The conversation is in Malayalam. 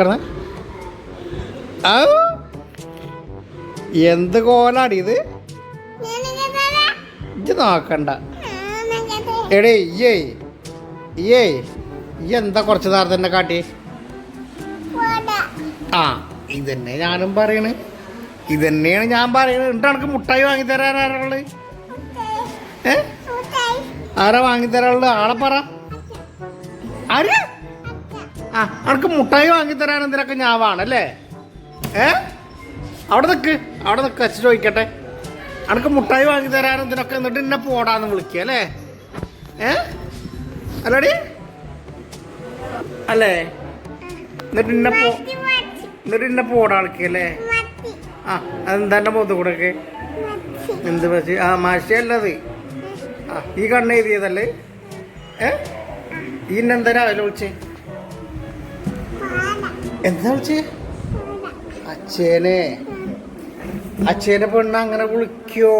കിടന്ന. ആ? എന്ത് കോലാടി ഇത്? ഇത് നോക്കണ്ട. എടേ ഇയ്യേ. ഇയ്യേ എന്താ കുറച്ച് നേരത്തെ തന്നെ കാട്ടി? ആ ഇതന്നെ ഞാനും പറയണേ. ഇതന്നെയാണ് ഞാൻ പറയണത് എന്നിട്ട് എനിക്ക് മുട്ടായി വാങ്ങി തരാൻ ആരാൾ ഏ? ആരാ വാങ്ങി തരാനുള്ളത് ആളെ പറ. ആ അവർക്ക് മുട്ടായി വാങ്ങി തരാൻ എന്തിനൊക്കെ ഞാവാണല്ലേ ഏ? അവിടെ നിൽക്ക് അവിടെ നിൽക്ക് അച്ഛൻ ചോദിക്കട്ടെ. അനക്ക് മുട്ടായി വാങ്ങി തരാൻ എന്തിനൊക്കെ എന്നിട്ട് എന്നെ പോടാന്ന് വിളിക്കുക അല്ലേ? ഏ? അല്ലടി? അല്ലേ? എന്നിട്ട് എന്നെ പോ എന്നിട്ട് എന്നെ പോടാ വിളിക്കല്ലേ ആ അതെന്താ എന്റെ മുഖത്ത് എന്ത് പറ്റി ആ മാഷിയല്ലത്. ആ ഈ കണ്ണ് എഴുതിയതല്ലേ ഏ? ഈ എന്നെന്താ രാവിലെ വിളിച്ചേ? എന്താ അച്ഛനെ. അച്ഛനെ പെണ്ണ അങ്ങനെ വിളിക്കോ?